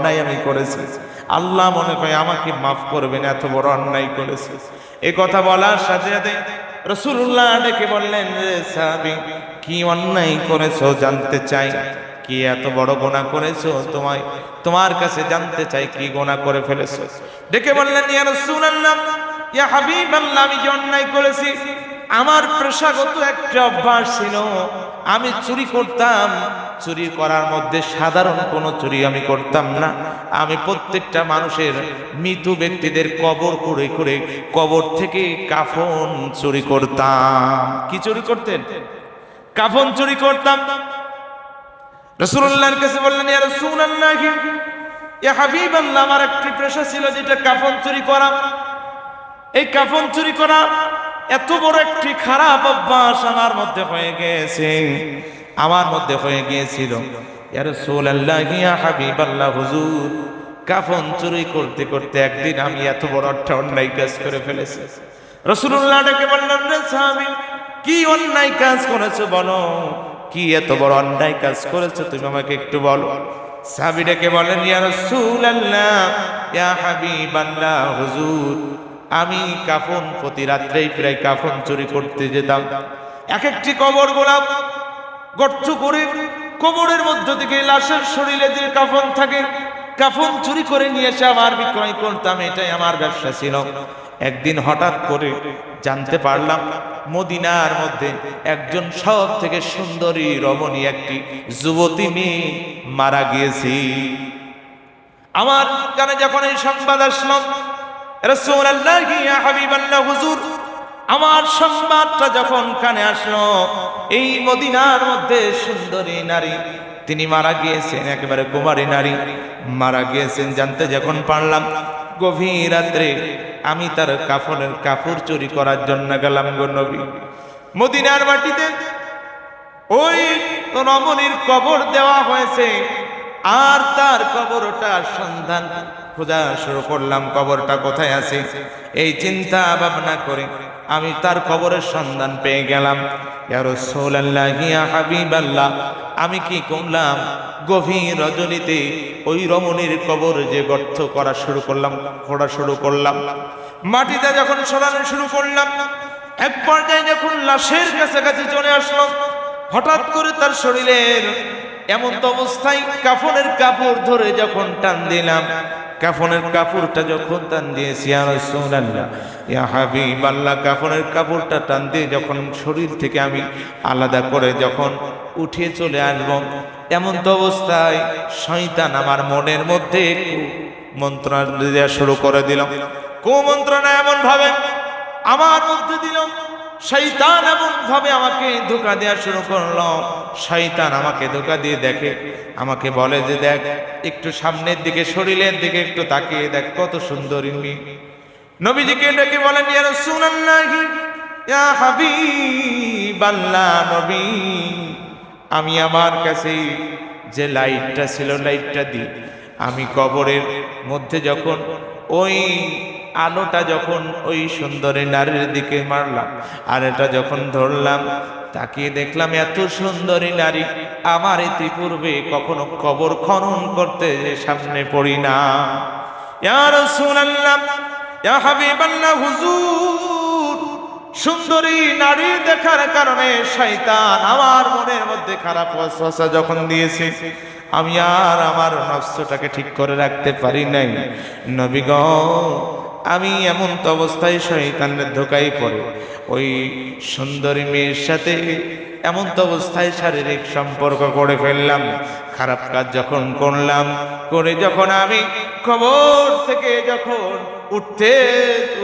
অন্যায় আমি করেছি। আল্লাহ মনে করে আমাকে মাফ করবেন, এত বড় অন্যায় করেছি। এ কথা বলার সাথে সাথে রসুল্লাহ ডেকে বললেন কি অন্যায় করেছ জানতে চাই? কি এত বড় গোনা করেছ? তোমায়, তোমার কাছে জানতে চাই কি গোনা করে ফেলেছো? ডেকে বললেন, ইয়া রাসূলুল্লাহ, ইয়া হাবিবাল্লাহ, আমি যে অন্যায় করেছি আমার পেশাগত একটা অভ্যাস ছিল, আমি চুরি করতাম। চুরি করার মধ্যে সাধারণ কোনো চুরি আমি করতাম না। আমি প্রত্যেকটা মানুষের মৃত ব্যক্তিদের কবর করে করে কবর থেকে কাফন চুরি করতাম। কি চুরি করতেন? কাফন চুরি করতাম। রসুল্লাহর কাছে বললেন, ইয়া রাসূলুল্লাহ, ইয়া আমার একটি পেশা ছিল যেটা কাফন চুরি করা। এই কাফন চুরি করা এত বড় একটি খারাপ অভ্যাস আমার মধ্যে হয়ে গিয়েছে। আমার মধ্যে হয়ে গিয়েছিল। হুজুর, কাফন চুরি করতে করতে একদিন আমি এত বড় একটা অন্যায় কাজ করে ফেলেছি। রসুল্লাহ ডেকে বললেন, রে সাহাবী, কি অন্যায় কাজ করেছ বলো? কি এত বড় অন্যায় কাজ করেছ তুমি আমাকে একটু বলো? সাহাবী ডেকে বলেন ইয়া রাসূলুল্লাহ, ইয়া হাবিবাল্লাহ, হুজুর আমি কাফন প্রতি রাত্রেই প্রায় কাফন চুরি করতে যেতাম। এক একটি কবর গোলাপ, গর্ত করে কবরের মধ্য থেকে লাশের শরীরে যে কাফন থাকে, কাফন চুরি করে নিয়ে এসে আবার বিক্রয় করতাম, এটাই আমার ব্যবসা ছিল। একদিন হঠাৎ করে জানতে পারলাম, মদিনার মধ্যে একজন সব থেকে সুন্দরী রমণী একটি যুবতী মেয়ে মারা গিয়েছি। আমার কানে যখন এই সংবাদ আসলাম আমার সংবাদটা যখন কানে আসলো, এই মদিনার মধ্যে সুন্দরী নারী, তিনি মারা গিয়েছেন, একেবারে কুমারী নারী, মারা গিয়েছেন জানতে যখন পারলাম, গভীর রাত্রে আমি তার কাফনের কাপড় চুরি করার জন্য গেলাম গো নবী। মদিনার মাটিতে ওই রমণীর কবর দেওয়া হয়েছে আর তার কবরটা সন্ধান খোঁজা শুরু করলাম, কবরটা কোথায় আছে? এই চিন্তা ভাবনা করে আমি তার কবরের সন্ধান পেয়ে গেলাম। আমি কি করলাম? গভীর রজনীতে ওই রমণীর কবর যে গর্ত করা শুরু করলাম, খোঁড়া শুরু করলাম। মাটিতে যখন সরানো শুরু করলাম, এক পর্যায়ে যখন লাশের কাছাকাছি চলে আসলো, হঠাৎ করে তার শরীরের এমন তো অবস্থায় কাফনের কাপড় ধরে যখন টান দিলাম, কাফনের কাপড়টা যখন টান দিয়েছি আর রাসূলুল্লাহ, ইয়া কাফনের কাপড়টা টান দিয়ে যখন শরীর থেকে আমি আলাদা করে যখন উঠে চলে আসব, এমন তো অবস্থায় শয়তান আমার মনের মধ্যে মন্ত্রণা দেওয়া শুরু করে দিলাম কুমন্ত্রণা এমন ভাবে আমার মধ্যে দিল? শৈতান এমন ভাবে আমাকে ধোকা দেওয়া শুরু করল। শৈতান আমাকে ধোকা দিয়ে দেখে। আমাকে বলে যে দেখ, একটু সামনের দিকে, শরীরের দিকে একটু তাকিয়ে দেখ, কত সুন্দরী মেয়ে নবীজিকে ডেকে বলেন, ইয়া রাসূলুল্লাহি, ইয়া হাবিবাল্লাহ নবী, আমি আমার কাছে যে লাইটটা ছিল, লাইটটা দিই। আমি কবরের মধ্যে যখন, ওই আলোটা যখন ওই সুন্দরী নারীর দিকে মারলাম, আর এটা যখন ধরলাম তাকিয়ে দেখলাম এত সুন্দরী নারী। আমার ইতিপূর্বে কখনো কবর খনন করতে সামনে পড়ি না। সুন্দরী নারী দেখার কারণে শয়তান আমার মনের মধ্যে খারাপ ওয়াসওয়াসা যখন দিয়েছে, আমি আর আমার নফসটাকে ঠিক করে রাখতে পারি নাই। নবী গো, আমি এমন তো অবস্থায় শয়তানের ধোকাই পড়ে। ওই সুন্দরী মেয়ের সাথে এমন তো অবস্থায় শারীরিক সম্পর্ক করে ফেললাম। খারাপ কাজ যখন করলাম, করে যখন আমি খবর থেকে যখন উঠতে,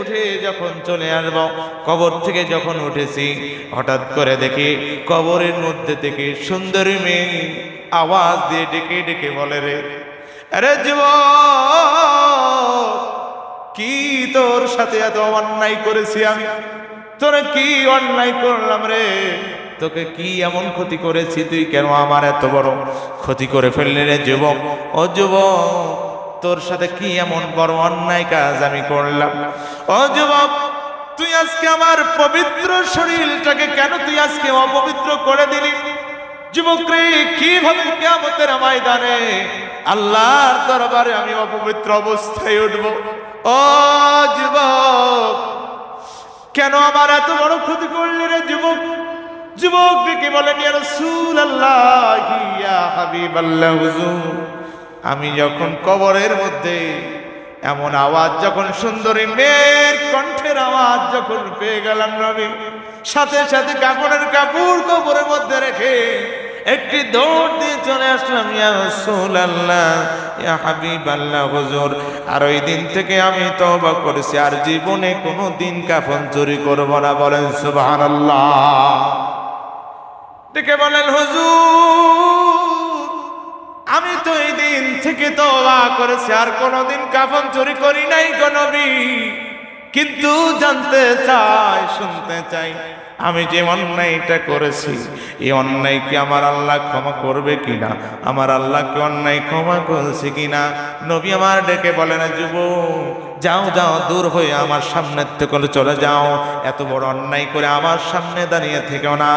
উঠে যখন চলে আসব, কবর থেকে যখন উঠেছি, হঠাৎ করে দেখি কবরের মধ্যে থেকে সুন্দরী মেয়ে আওয়াজ দিয়ে ডেকে ডেকে বলে রে, আরে যুবক, কি তোর সাথে এত অন্যায় করেছি আমি? তোরে কি অন্যায় করলাম রে? তোকে কি এমন ক্ষতি করেছি? তুই কেন আমার এত বড় ক্ষতি করে ফেললি রে যুবক? ও যুবক, তোর সাথে কি এমন বড় অন্যায় কাজ আমি করলাম? ও যুবক, তুই আজকে আমার পবিত্র শরীরটাকে কেন তুই আজকে অপবিত্র করে দিলি? যুবক রে, কীভাবে কেমতের ময়দানে আল্লাহর দরবারে আমি অপবিত্র অবস্থায় উঠব? ও যুবক কেন আমার এত বড় ক্ষতি করলি রে যুবক? যুবক ডেকে বলেন আমি যখন কবরের মধ্যে এমন আওয়াজ যখন সুন্দরী মেয়ের কণ্ঠের আওয়াজ যখন পেয়ে গেলাম রবি, সাথে সাথে কাপড়ের কাপড় কবরের মধ্যে রেখে একটি দৌড় দিয়ে চলে আসলাম, ইয়া আল্লাহ ইয়া হাবিবাল্লাহ, হুজুর, আর ওই দিন থেকে আমি তওবা করেছি, আর জীবনে কোনো দিন কাফন চুরি করব না। বলেন, সুবহানাল্লাহ। ডেকে বলেন হুজুর, আমি তো এই দিন থেকে তওবা করেছি, আর কোনোদিন কাফন চুরি করি নাই কোনো কিন্তু জানতে চাই, শুনতে চাই। আমি যে অন্যায়টা করেছি, এই অন্যায় কি আমার আল্লাহ ক্ষমা করবে কিনা? আমার আল্লাহ কি অন্যায় ক্ষমা করেছে কিনা? নবী আমার ডেকে বলে না যুব যাও যাও, দূর হয়ে আমার সামনের থেকে চলে যাও। এত বড় অন্যায় করে আমার সামনে দাঁড়িয়ে থেকেও না।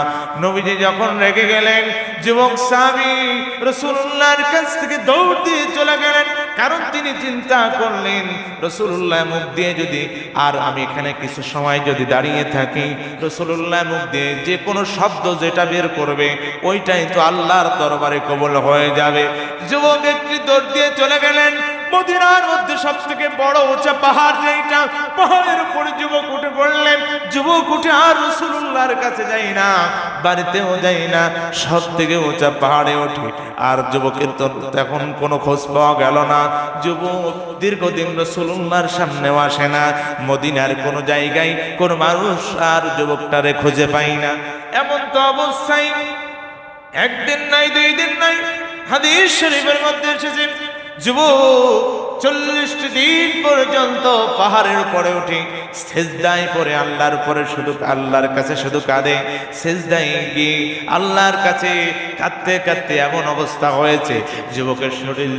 নবীজি যখন রেগে গেলেন, যুবক স্বামী রসুল্লাহর কাছ থেকে দৌড় দিয়ে চলে গেলেন। কারণ তিনি চিন্তা করলেন, রসুল্লাহ মুখ দিয়ে যদি, আর আমি এখানে কিছু সময় যদি দাঁড়িয়ে থাকি, রসুল্লাহ মুখ দিয়ে যে কোনো শব্দ যেটা বের করবে, ওইটাই তো আল্লাহর দরবারে কবল হয়ে যাবে। যুবক একটি দৌড় দিয়ে চলে গেলেন। মদিনার মধ্যে সব থেকে বড় উঁচা পাহাড় যেটা পাহাড়ের উপরে যুবক উঠে পড়লেন যুবক উঠে আর রসুল্লাহর কাছে যাই না, বাড়িতেও যাই না সব থেকে উঁচা পাহাড়ে ওঠে। আর যুবকের তো তখন কোনো খোঁজ পাওয়া গেল না। যুবক দীর্ঘদিন রসুল্লাহর সামনেও আসে না, মদিনার কোনো জায়গায় কোনো মানুষ আর যুবকটারে খুঁজে পাই না। এমন তো অবস্থায় একদিন নাই, দুই দিন নাই, হাদিস শরীফের মধ্যে এসেছে যুবক, চল্লিশটি দিন পর্যন্ত পাহাড়ের উপরে উঠে সেজদায় পরে আল্লাহর পরে শুধু, আল্লাহর কাছে শুধু কাঁদে। সেজদায় গিয়ে আল্লাহর কাছে কাঁদতে কাঁদতে এমন অবস্থা হয়েছে, যুবকের শরীর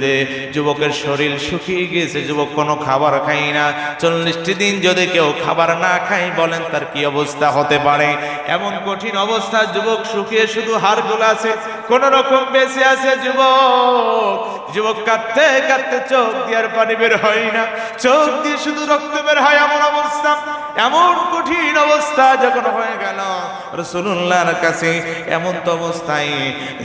যুবকের শরীর শুকিয়ে গিয়েছে, যুবক কোনো খাবার খাই না। চল্লিশটি দিন যদি কেউ খাবার না খাই বলেন তার কি অবস্থা হতে পারে? এমন কঠিন অবস্থা, যুবক শুকিয়ে শুধু হাড়গুলো আছে কোন রকম বেঁচে আছে যুবক? যুবক কাঁদতে কাঁদতে চোখ দিয়ে আর পানি বের হয় না। চোখ দিয়ে শুধু রক্ত বের হয় এমন অবস্থা। এমন কঠিন অবস্থা যখন হয়ে গেল রসুল্লাহর কাছে এমন তো অবস্থায়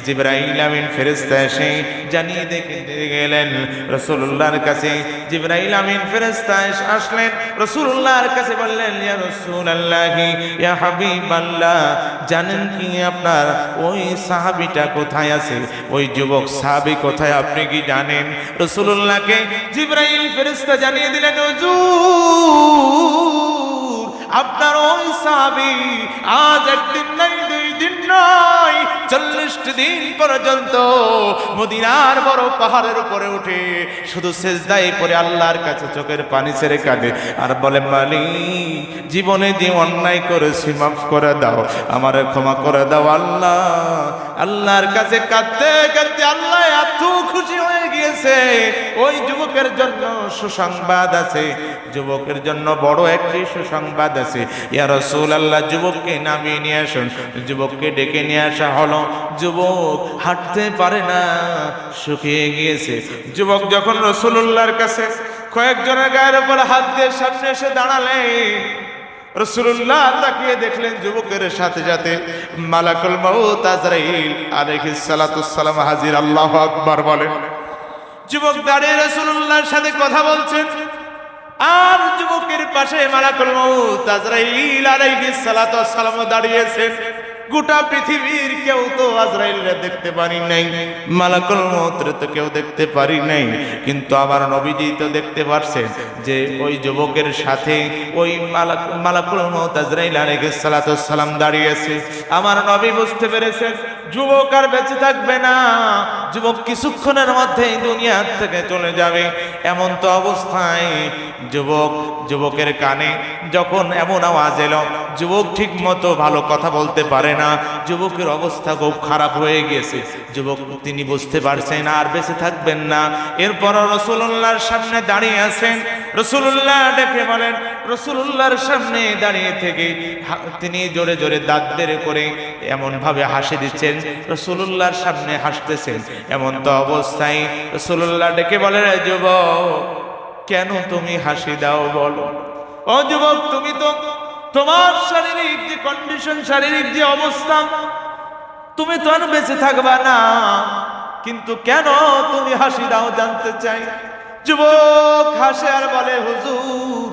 জিব্রাইল আমিন ফেরেস্তা এসে জানিয়ে দেখে গেলেন রসুল্লাহর কাছে জিব্রাইল আমিন ফেরেস্তা আসলেন রসুল্লাহর কাছে বললেন, ইয়া রসুলাল্লাহি, ইয়া হাবিবাল্লাহ, জানেন কি আপনার ওই সাহাবিটা কোথায় আছে? ওই যুবক সাহাবি কোথায়? আপনি কি জানেন? রসুল্লাহকে জিব্রাইল ফেরেস্তা জানিয়ে দিলেন, হুজুর আপনার ওই সাহাবি আজ একদিন নাই, দুই দিন নয় চল্লিশটি দিন পর্যন্ত মদিনার বড় পাহাড়ের উপরে উঠে শুধু শেষদাই পরে আল্লাহর কাছে চোখের পানি ছেড়ে কাঁদে। আর বলে, মালিক, জীবনে যে অন্যায় করেছি, মাফ করে দাও, আমার ক্ষমা করে দাও, আল্লাহ। আল্লাহর কাছে কাঁদতে কাঁদতে আল্লাহ এত খুশি হয়ে গিয়েছে ওই যুবকের জন্য সুসংবাদ আছে। যুবকের জন্য বড় একটি সুসংবাদ আছে। ইয়া রসুল আল্লাহ যুবককে নামিয়ে নিয়ে আসুন। যুবককে ডেকে নিয়ে আসা হলো। যুবক হাঁটতে পারে না, শুকিয়ে গিয়েছে। যুবক যখন রসুল্লাহর কাছে কয়েকজনের গায়ের উপর হাত দিয়ে সামনে এসে দাঁড়ালেন রসুল্লাহ তাকিয়ে দেখলেন যুবকের সাথে সাথে মালাকুল মাউত আজরাইল আলাইহিস সালাতুস সালাম হাজির আল্লাহু আকবার বলেন। যুবক দাঁড়িয়ে রসুল্লাহর সাথে কথা বলছেন। আর যুবকের পাশে মালাকুল মৌ আজরাইল আলাইহিস সালাতুস সালাম দাঁড়িয়েছেন। গোটা পৃথিবীর কেউ তো আজরাইলরে দেখতে পারি নাই, মালাকুল মৌতরে তো কেউ দেখতে পারি নাই, কিন্তু আমার নবীজি তো দেখতে পারছেন যে ওই যুবকের সাথে ওই মালাক, মালাকুল মৌত আজরাইল সালাতুস সালাম দাঁড়িয়েছে। আমার নবী বুঝতে পেরেছেন যুবক আর বেঁচে থাকবে না, যুবক কিছুক্ষণের মধ্যেই দুনিয়ার থেকে চলে যাবে, এমন তো অবস্থায় যুবক, যুবকের কানে যখন এমন আওয়াজ এলো, যুবক ঠিক মতো ভালো কথা বলতে পারে না, যুবকের অবস্থা খুব খারাপ হয়ে গেছে। যুবক, তিনি বুঝতে পারছেন, আর বেঁচে থাকবেন না। এরপর রসুল্লাহর সামনে দাঁড়িয়ে আছেন। রসুল্লাহ ডেকে বলেন রসুল্লাহর সামনে দাঁড়িয়ে থেকে তিনি জোরে জোরে দাঁত বের করে এমন ভাবে হাসি দিচ্ছেন। রসুল্লাহর সামনে হাসতেছেন। এমন তো অবস্থায় রসুল্লাহ ডেকে বলেন "এ যুবক, কেন তুমি হাসি দাও বলো? ও যুবক, তুমি তো তোমার শারীরিক যে কন্ডিশন শারীরিক যে অবস্থা, তুমি তো আর বেঁচে থাকবা না। কিন্তু কেন তুমি হাসি দাও জানতে চাই? যুবক হাসে আর বলে, হুজুর,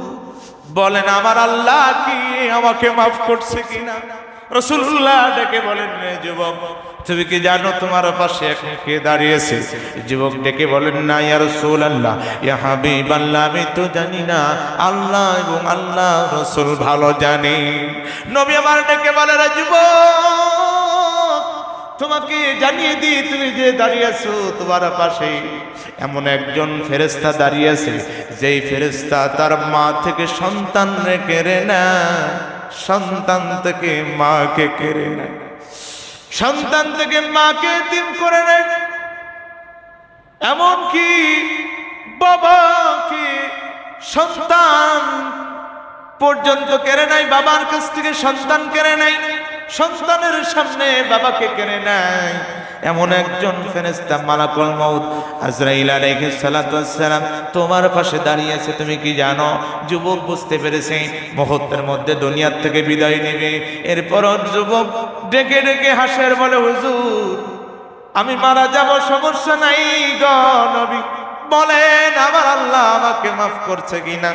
বলেন আমার আল্লাহ কি আমাকে মাফ করছে কিনা? রসুল্লাহ ডেকে বলেন যুবক তুমি কি জানো তোমার পাশে এখন কে দাঁড়িয়েছে? যুবক ডেকে বলেন, না, ইয়া রসুল আল্লাহ ইয়া হাবিব আল্লাহ আমি তো জানি না। আল্লাহ এবং আল্লাহ রসুল ভালো জানি। নবী আমার ডেকে বলে, রে যুবক, তোমাকে জানিয়ে দিই, তুমি যে দাঁড়িয়ে আছো তোমার পাশে। এমন একজন ফেরেস্তা দাঁড়িয়ে আছে যেই ফেরেস্তা তার মা থেকে সন্তান কেড়ে না সন্তান থেকে মাকে কেড়ে নেয়। সন্তান থেকে মাকে দিন করে নেয়। এমনকি বাবাকে সন্তান পর্যন্ত কেড়ে নাই বাবার কাছ থেকে সন্তান কেড়ে নাই সন্তানের সামনে বাবাকে কেড়ে নাই এমন একজন ফেরেস্তা মালাকুল মউত আজরাইল আলাইহিস সালাতু সালাম তোমার পাশে দাঁড়িয়ে আছে তুমি কি জানো? যুবক বুঝতে পেরেছে, মুহূর্তের মধ্যে দুনিয়ার থেকে বিদায় নেবে। এরপর যুবক ডেকে ডেকে হাসের বলে, হুজুর, আমি মারা যাব, সমস্যা নাই গ নবী। বলেন, আমার আল্লাহ আমাকে মাফ করছে কিনা?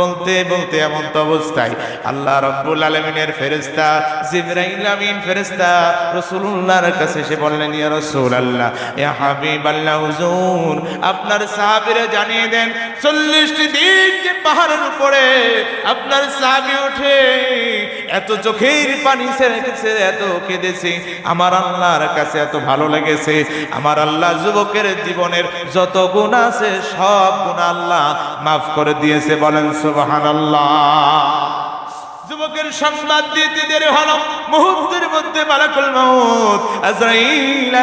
বলতে বলতে এমন তো অবস্থায় আল্লাহ রব্বুল আলমিনের ফেরেস্তা জিব্রাইল আমিন ফেরেস্তা রসুল্লাহর কাছে এসে বললেন, ইয়া রসুল আল্লাহ ইয়া হাবিব আল্লাহ হুজুর, আপনার সাহাবীরা জানিয়ে দেন, চল্লিশটি দিন যে পাহাড়ের উপরে আপনার সাহাবি উঠে এত চোখের পানি ছেড়ে এত কেঁদেছে। আমার আল্লাহর কাছে এত ভালো লেগেছে। আমার আল্লাহ যুবকের জীবনের যত গুণ আছে সব গুণ আল্লাহ মাফ করে দিয়েছে বলেন সুবহানাল্লাহ। যুবকের সংবাদ দিতে দেরি হলো। মুহূর্তের মধ্যে মালাকুল মাউত আজরাইল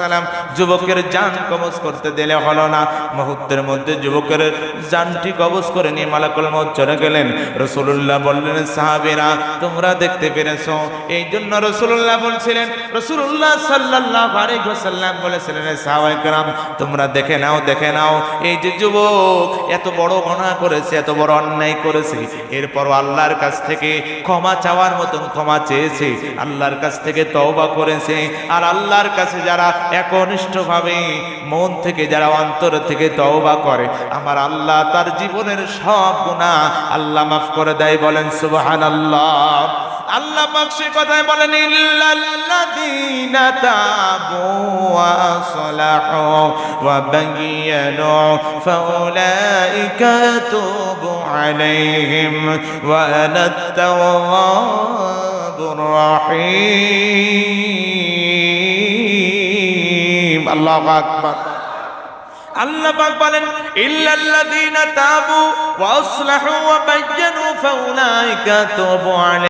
সালাম যুবকের জান কবজ করতে দিলে হলো না। মুহূর্তের মধ্যে যুবকের জানটি কবজ করে নিয়ে মালাকুল মাউত চলে গেলেন। রাসূলুল্লাহ বললেন, সাহাবীরা, তোমরা দেখতে পেরেছ? এই জন্য রসুল্লাহ বলছিলেন রসুল্লাহ আলাইহি ওয়াসাল্লাম বলেছিলেন সাহাবায়ে কেরাম, তোমরা দেখে নাও দেখে নাও, এই যে যুবক এত বড় গুনাহ করেছে, এত বড় অন্যায় করেছে এরপর আল্লাহর কাছ থেকে ক্ষমা চাওয়ার মতন ক্ষমা চেয়েছে, আল্লাহর কাছ থেকে তওবা করেছে। আর আল্লাহর কাছে যারা একনিষ্ঠভাবে মন থেকে, যারা অন্তর থেকে তওবা করে, আমার আল্লাহ তার জীবনের সব গুনাহ আল্লাহ মাফ করে দেয়, বলেন সুবহানাল্লাহ। আল্লাহ পাক সে কথায় বলেন, ইল্লাল্লাযীনা তাবু ওয়া আসলাহু ওয়া বায়্যানু ফাউলাইকা তুবু আলাইহিম ওয়া আনা রাহিম। আল্লাহু আকবার। আল্লাহ পাক বলেন ইল্লাল্লাযীনা তাবু ওয়া আসলাহু